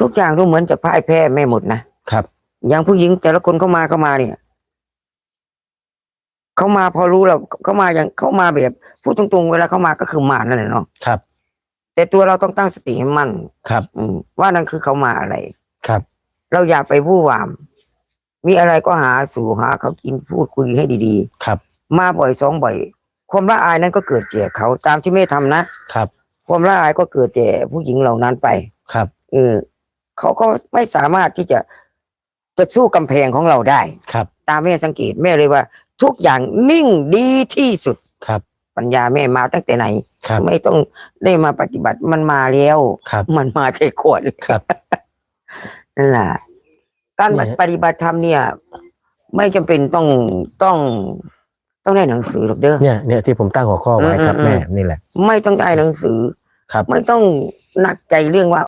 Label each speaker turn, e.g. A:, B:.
A: ทุกอย่างดูเหมือนจะพ่ายแพ้แม่หมดนะครับ อย่างผู้หญิงแต่ละคนเข้ามาเข้ามาเนี่ยเขามาพอรู้แล้วเขามาอย่างเขามาแบบพูดตรงๆเวลาเขามาก็คือมานั่นแหละเนาะ
B: ครับ
A: แต่ตัวเราต้องตั้งสติให้มั่น
B: ครับ
A: อืมว่านั่นคือเขามาอะไร
B: ครับ
A: เราอย่าไปวู่วาม มีอะไรก็หาสู่หาเขากินพูดคุยให้ดี
B: ครับ
A: ๆมาบ่อยสองบ่อย ความละอายนั้นก็เกิดแก่เขาตามที่แม่ทำนะครับ ความละอายก็เกิดแก่ผู้หญิงเหล่านั้นไป
B: ครับ
A: เออ เขาก็ไม่สามารถที่จะจะสู้กำแพงของเราได้
B: ครับ
A: ตามแม่สังเกตแม่เลยว่า ทุกอย่างนิ่งดีที่สุด
B: ครับ
A: ปัญญาแม่มาตั้งแต่ไหน
B: ครับ
A: ไม่ต้องได้มาปฏิบัติมันมาแล้ว
B: ครับ
A: มันมาแค่ขวด
B: ครับ
A: นั่นแหละการ
B: เนี่ย
A: ปฏิบัติธรรมเนี่ย ไม่จำเป็นต้องต้องต้องได้หนังสือหรอกเด้อ
B: เนี่ย เนี่ยที่ผมตั้งหัวข้อไว้ครับ
A: อืมอืม
B: แม่ นี่แหละ
A: ไม่ต้องได้หนังสือ
B: ครับ
A: ไม่ต้องหนักใจเรื่องว่า